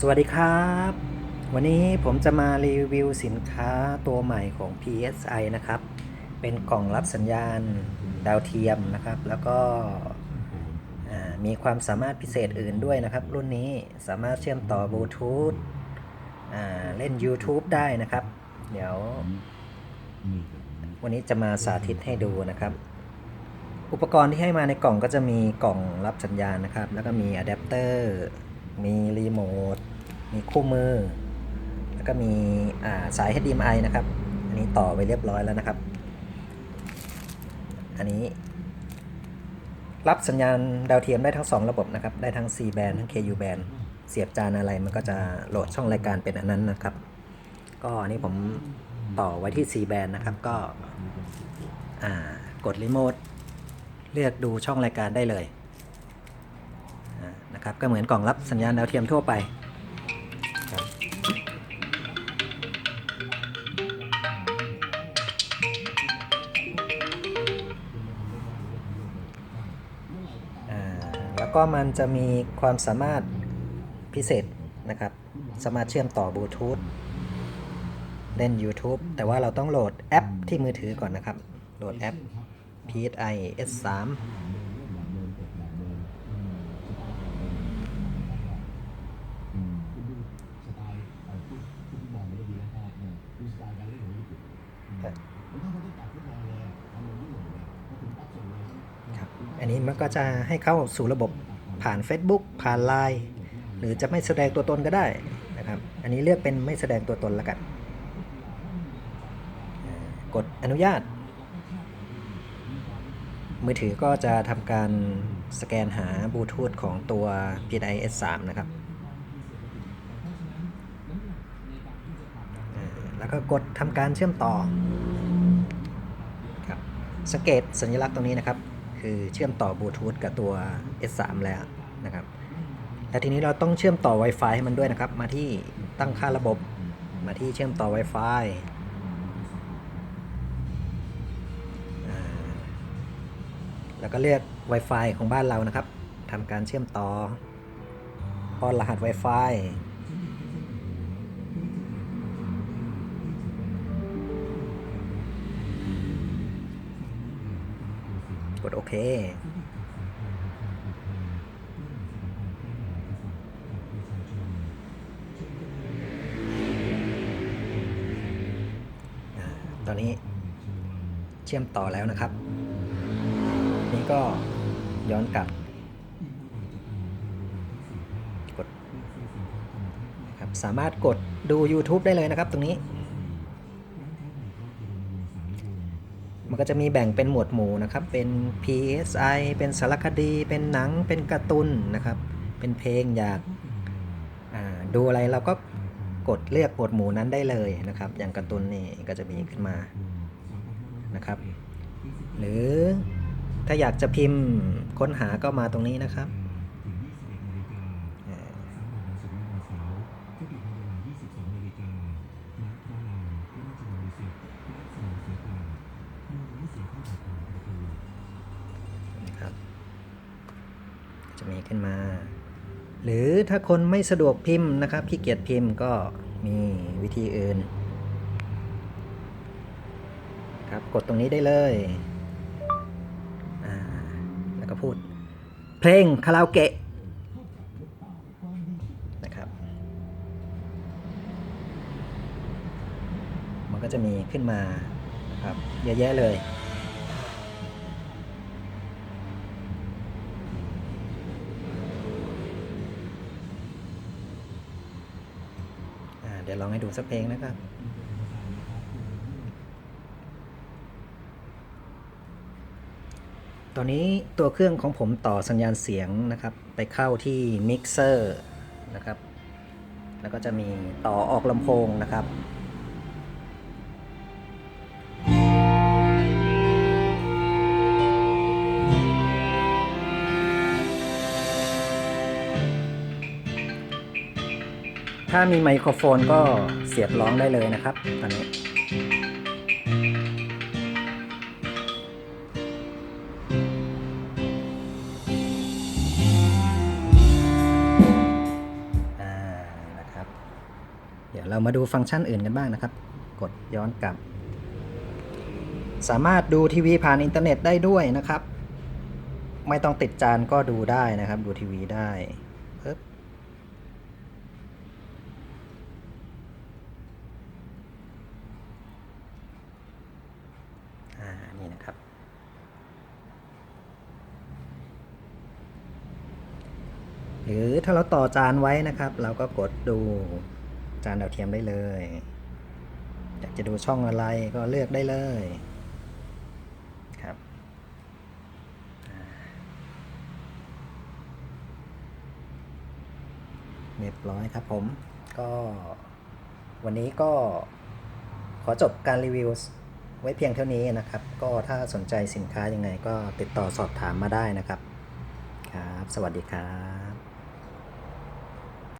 สวัสดีครับ วันนี้ผมจะมารีวิวสินค้าตัวใหม่ของ PSI นะครับ เป็นกล่องรับสัญญาณดาวเทียมนะครับ แล้วก็มีความสามารถพิเศษอื่นด้วยนะครับ รุ่นนี้สามารถเชื่อมต่อบลูทูธเล่น YouTube ได้นะครับ เดี๋ยว วันนี้จะมาสาธิตให้ดูนะครับ อุปกรณ์ที่ให้มาในกล่องก็จะมีกล่องรับสัญญาณนะครับ แล้วก็มีอะแดปเตอร์ มีรีโมท มีคู่มือ แล้วก็มีาสาย HDMI นะครับ อันนี้ต่อไว้เรียบร้อยแล้วนะครับ อันนี้ รับสัญญาณดาวเทียมได้ทั้ง 2 ระบบนะครับ ได้ทั้ง C band ทั้ง KU band เสียบจานอะไรมันก็จะโหลดช่องรายการเป็นอันนั้นนะครับ ก็อันนี้ผมต่อไว้ที่ C band นะครับก็กดรีโมทเลือกดูช่องรายการได้เลย นะครับก็เหมือนกล่องรับสัญญาณดาวเทียมทั่วไปแล้วก็มันจะมีความสามารถพิเศษนะครับ สามารถเชื่อมต่อบลูทูธเล่น YouTube แต่ว่าเราต้องโหลดแอปที่มือถือก่อนนะครับ โหลดแอป PSI S3 นี้มันก็จะให้เข้าสู่ระบบผ่าน Facebook ผ่าน Line หรือจะไม่แสดงตัวตนก็ได้นะครับ อันนี้เลือกเป็นไม่แสดงตัวตนแล้วกัน กดอนุญาต มือถือก็จะทำการสแกนหาบลูทูธของตัว PSI S3 นะครับ แล้วก็กดทำการเชื่อมต่อครับสังเกตสัญลักษณ์ตรงนี้นะครับ คือเชื่อมต่อบลูทูธกับตัว S3 แล้วนะครับแต่ทีนี้เราต้องเชื่อมต่อ Wi-Fi ให้มันด้วยนะครับ มาที่ตั้งค่าระบบ มาที่เชื่อมต่อ Wi-Fi แล้วก็เลือก Wi-Fi ของบ้านเรานะครับทำการเชื่อมต่อป้อนรหัส Wi-Fi กดโอเค ตอนนี้เชื่อมต่อแล้วนะครับ นี่ก็ย้อนกลับ กดครับสามารถกดดู YouTube ได้เลยนะครับตรงนี้ มันก็จะมีแบ่งเป็นหมวดหมู่นะครับ เป็น PSI เป็นสารคดี เป็นหนัง เป็นการ์ตูนนะครับ เป็นเพลงอยากดูอะไรเราก็กดเลือกหมวดหมู่นั้นได้เลยนะครับ อย่างการ์ตูนนี่ก็จะมีขึ้นมานะครับ หรือถ้าอยากจะพิมพ์ค้นหาก็มาตรงนี้นะครับ จะมีขึ้นมา หรือถ้าคนไม่สะดวกพิมพ์นะครับขี้เกียจพิมพ์ก็มีวิธีอื่น ครับกดตรงนี้ได้เลยแล้วก็พูด เพลงคาราโอเกะนะครับ มันก็จะมีขึ้นมานะครับเยอะแยะเลย ดี๋ยวลองให้ดูสักเพลงนะครับตอนนี้ตัวเครื่องของผมต่อสัญญาณเสียงนะครับ ไปเข้าที่มิกเซอร์นะครับ แล้วก็จะมีต่อออกลำโพงนะครับ ถ้ามีไมโครโฟนก็เสียบร้องได้เลยนะครับ ตอนนี้ เดี๋ยวเรามาดูฟังก์ชันอื่นกันบ้างนะครับ กดย้อนกลับ สามารถดูทีวีผ่านอินเทอร์เน็ตได้ด้วยนะครับ ไม่ต้องติดจานก็ดูได้นะครับ ดูทีวีได้ปึ๊บอ่า นี่นะครับ หรือถ้าเราต่อจานไว้นะครับ เราก็กดดูจานดาวเทียมได้เลย อยากจะดูช่องอะไรก็เลือกได้เลยครับเรียบร้อยครับผม ก็วันนี้ก็ขอจบการรีวิวไว้เพียงเท่านี้นะครับ ก็ถ้าสนใจสินค้ายังไงก็ติดต่อสอบถามมาได้นะครับ ครับ สวัสดีครับ